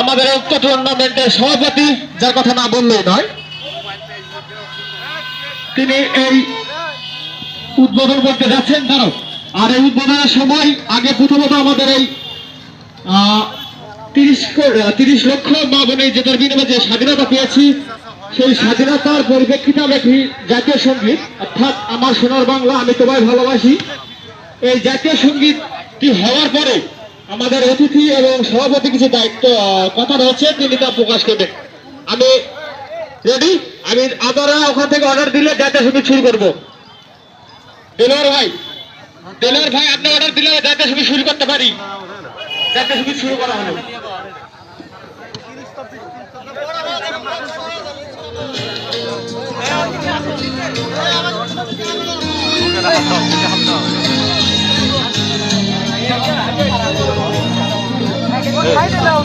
আমাদের উক্ত টুর্নামেন্টের সভাপতি, যার কথা না বললেই নয়, তিনি এই উদ্বোধন করতে যাচ্ছেন। কারণ আর এই উদ্বোধনের সময় আগে প্রথমত আমাদের এই তিরিশ তিরিশ লক্ষ মা বোনে যেটার বিনিময়ে যে স্বাধীনতা পেয়েছি, সেই স্বাধীনতার পরিপ্রেক্ষিতে আমরা একটি জাতীয় সংগীত, অর্থাৎ আমার সোনার বাংলা, আমি তোমায় ভালোবাসি। এই জাতীয় সঙ্গীতটি হওয়ার পরে আমাদের অতিথি এবং সভাপতি কিছু দায়িত্ব কথা রয়েছে, তিনি তা প্রকাশ করবেন। আমি রেডি আমি আদরা ওখান থেকে অর্ডার দিলে জাতীয় শুধু শুরু করব। দেলোয়ার ভাই দেলোয়ার ভাই, আপনি অর্ডার দিলে জাতীয় শুধু শুরু করতে পারি। জাতীয় সংগীত শুরু করা হলো। 还得抖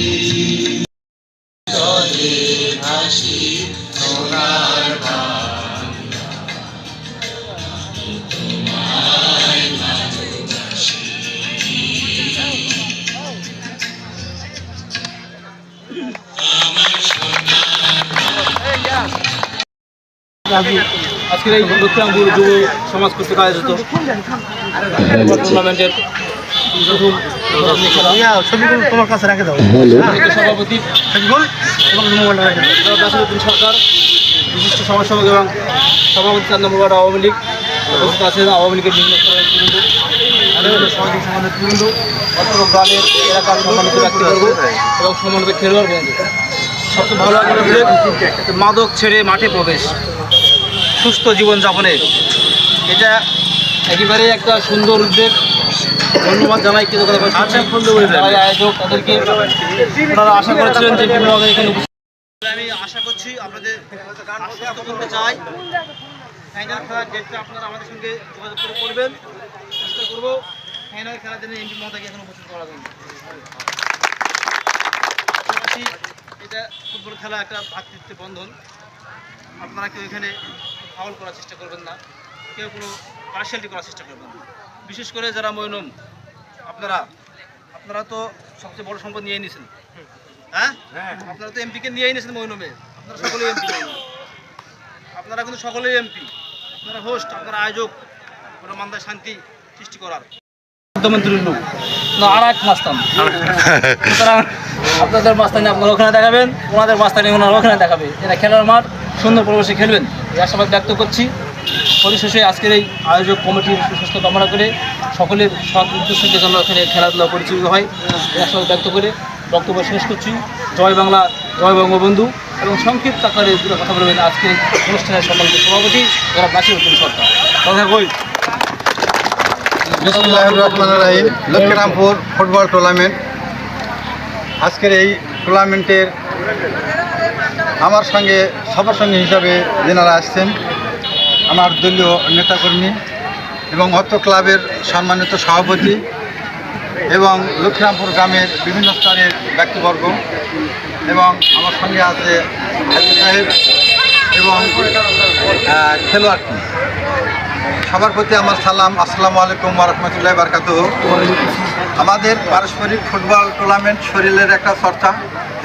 আজকের এই দক্ষিণামপুর যুব সমাজ কর্তৃক আয়োজিত টুর্নামেন্টের তোমার কাছে রাখে দাও। কমিটির সভাপতি নাসিরুদ্দিন সরকার বিশিষ্ট সমাজসেবক এবং সভাপতি চার নম্বর আওয়ামী লীগ আওয়ামী লীগের বিভিন্ন গ্রামের এলাকার সম্মানিত ব্যক্তিবর্গ এবং সম্মানিত খেলোয়াড় বন্ধু। সবচেয়ে ভালো লাগে মাদক ছেড়ে মাঠে প্রবেশ সুস্থ জীবনযাপনের এটা একেবারেই একটা সুন্দর উদ্যোগ। ধন্যবাদ জানাই যারা আয়োজক তাদেরকে ওনারা আশা করেছিলেন যে এখানে আমি আশা করছি আপনাদের আশ্বস্ত করতে চাই। ফাইনাল খেলার ডেটটা আপনারা আমাদের সঙ্গে যোগাযোগ করে করবেন। করব। ফাইনাল খেলার জন্য এমপি মহোদয়কে এখন উপস্থিত করা যাবে এটা ফুটবল খেলা একটা ভাতৃত্ব বন্ধন। আপনারা কেউ এখানে ফাউল করার চেষ্টা করবেন না। কেউ কোনো পার্সিয়ালিটি করার চেষ্টা করবেন না। বিশেষ করে যারা মৈনম আপনারা আপনারা তো সবচেয়ে বড় সম্পদ নিয়ে নিয়েছেন হ্যাঁ? আপনারা তো এমপিকে নিয়েই নিয়েছেন মৈনমে আপনারা সকলেই এমপি আপনারা কিন্তু সকলেই এমপি। আপনারা হোস্ট আপনারা আয়োজক ওটা মান্দায় শান্তি। সৃষ্টি করার। আর এক আপনাদের আপনারা ওখানে দেখাবেন, ওনাদের ওনারা ওখানে এরা মাঠ, সুন্দর পরিবেশে খেলবেন। করছি। পরিশেষে আজকের এই আয়োজক কমিটির করে সকলের যেন এখানে খেলাধুলা পরিচালিত হয় ব্যক্ত করে বক্তব্য শেষ করছি। জয় বাংলা, জয় বঙ্গবন্ধু এবং সংক্ষিপ্ত আকারে দুটো কথা বলবেন আজকের অনুষ্ঠানের সম্মানিত সভাপতি সরকার। বিসমুল্লাহির রহমানির রহিম, লক্ষ্মীরামপুর ফুটবল টুর্নামেন্ট আজকের এই টুর্নামেন্টের আমার সঙ্গে সবার সঙ্গে হিসাবে যেনারা আসছেন, আমার দলীয় নেতাকর্মী এবং অত্র ক্লাবের সম্মানিত সভাপতি এবং লক্ষ্মীরামপুর গ্রামের বিভিন্ন স্তরের ব্যক্তিবর্গ এবং আমার সঙ্গে আছে সাহেব এবং খেলোয়াড়। সবার প্রতি আমার সালাম। আসসালামু আলাইকুম রহমতুল্লাহ বারকাত আমাদের পারস্পরিক ফুটবল টুর্নামেন্ট শরীরের একটা চর্চা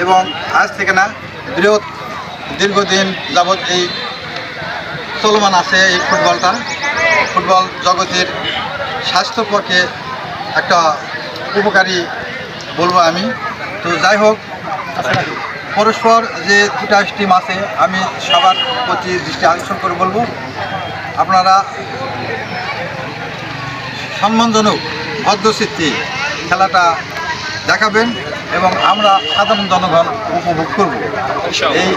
এবং আজ থেকে না, বৃহৎ দীর্ঘদিন যাবৎ এই চলমান আছে এই ফুটবলটা। ফুটবল জগতের স্বাস্থ্য পক্ষে একটা উপকারী বলব আমি। তো যাই হোক, পরস্পর যে দুটা টিম আছে, আমি সবার প্রতি দৃষ্টি আকর্ষণ করে বলব। আপনারা সম্মানজনক ভদ্রচিত্তে খেলাটা দেখাবেন এবং আমরা সাধারণ জনগণ উপভোগ করব। এই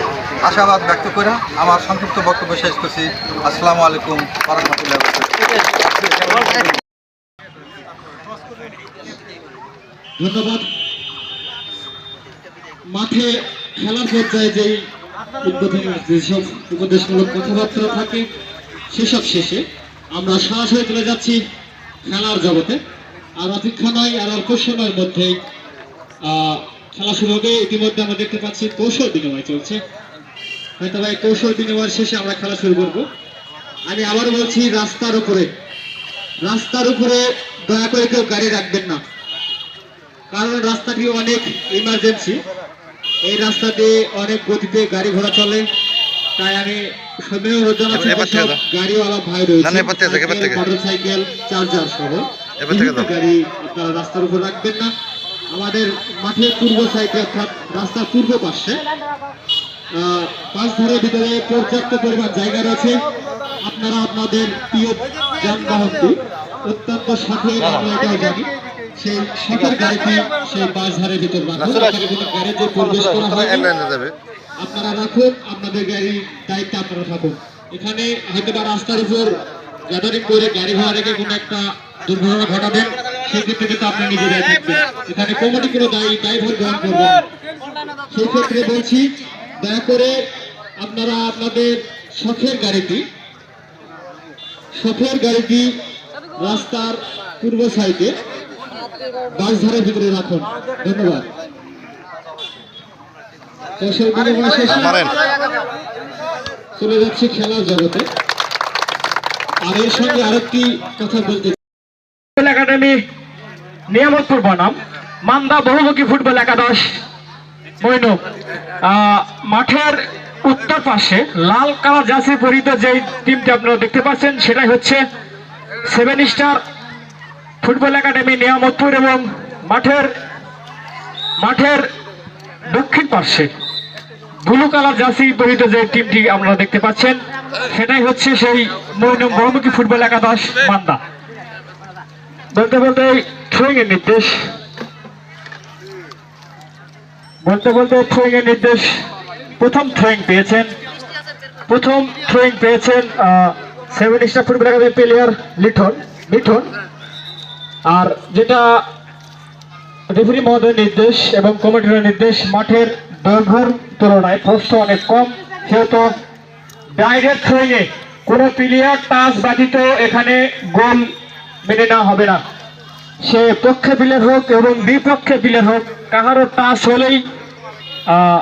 আশাবাদ ব্যক্ত করে আমার সংক্ষিপ্ত বক্তব্য শেষ করছি। আসসালামু আলাইকুম রহমতুল্লাহ ধন্যবাদ। মাঠে খেলার পর্যায়ে যেই উদ্বোধনী যেসব উপদেশমূলক কথাবার্তা থাকে সেসব শেষে আমরা সরাসরি চলে যাচ্ছি খেলার জগতে। আর অপেক্ষা নয়, আর অল্প সময়ের মধ্যেই খেলা শুরু হবে। ইতিমধ্যে আমরা দেখতে পাচ্ছি কৌশল বিনিময় চলছে। হয়তো ভাই কৌশল বিনিময়ের শেষে আমরা খেলা শুরু করব। আমি আবার বলছি, রাস্তার উপরে রাস্তার উপরে দয়া করে কেউ গাড়ি রাখবেন না। কারণ রাস্তাটি অনেক ইমার্জেন্সি এই রাস্তা দিয়ে অনেক গতিতে গাড়ি ঘোড়া চলে। তাই আমি থেকে গাড়িওয়ালা ভাই না, না, এবার থেকে দাও, থেকে। মোটর চার্জার সহ। এবার থেকে বিভিন্ন গাড়ি আপনারা রাস্তার উপর রাখবেন না। আমাদের মাঠের পূর্ব সাইডে অর্থাৎ রাস্তার পূর্ব পাশে পাঁচ ভিতরে পর্যাপ্ত পরিমাণ জায়গা রয়েছে। আপনারা আপনাদের প্রিয় যানবাহনটি অত্যন্ত আমরা এটাও জানি সেই শখের গাড়িটি সেই পাঁচ ধারের ভিতর রাখুন। কোনো প্রবেশ করা হয়নি। আপনারা রাখুন আপনাদের গাড়ির দায়িত্বে আপনারা থাকুন। এখানে হয়তো বা রাস্তার উপর গ্যাদারিং করে গাড়ি ভাড়া রেখে কোনো একটা দুর্ঘটনা ঘটাবেন সেক্ষেত্রে কিন্তু আপনি নিজেরাই থাকবেন। এখানে কমিটি কোনো দায়ী, দায়ভার গ্রহণ করবেন না। সেই ক্ষেত্রে বলছি, দয়া করে আপনারা আপনাদের শখের গাড়িটি শখের গাড়িটি রাস্তার পূর্ব সাইডে বাসধারের ভিতরে রাখুন। ধন্যবাদ। কৌশল চলে যাচ্ছে খেলার জগতে। আর এর সঙ্গে আরেকটি কথা বলতে ফুটবল একাডেমি নিয়ামতপুর বনাম মান্দা বহুমুখী ফুটবল একাদশ মৈনব মাঠের উত্তর পাশে লাল কালা জার্সি পরিহিত যে টিমটি আপনারা দেখতে পাচ্ছেন সেটাই হচ্ছে seven star football academy Niamatpur এবং মাঠের মাঠের দক্ষিণ পাশে ব্লু কালার জার্সি পরিহিত যে টিমটি আপনারা দেখতে পাচ্ছেন, সেটাই হচ্ছে সেই বহুমুখী ফুটবল একাদশ মান্দা। বলতে বলতে থ্রোয়িং এর নির্দেশ। বলতে বলতে থ্রোয়িং এর নির্দেশ, প্রথম থ্রোয়িং পেয়েছেন। প্রথম থ্রোয়িং পেয়েছেন seven star football academy player Liton Liton আর যেটা রেফারি মহোদয়ের নির্দেশ এবং কমিটির নির্দেশ, মাঠের দৈর্ঘ্যর তুলনায় প্রস্থ অনেক কম সেহেতু ডাইরেক্ট থ্রোয়িংয়ে কোনো প্লেয়ার টাচ ব্যতীত এখানে গোল মেনে নেওয়া হবে না। সে পক্ষে প্লেয়ার হোক এবং বিপক্ষে প্লেয়ার হোক কাহারও টাচ হলেই আহ,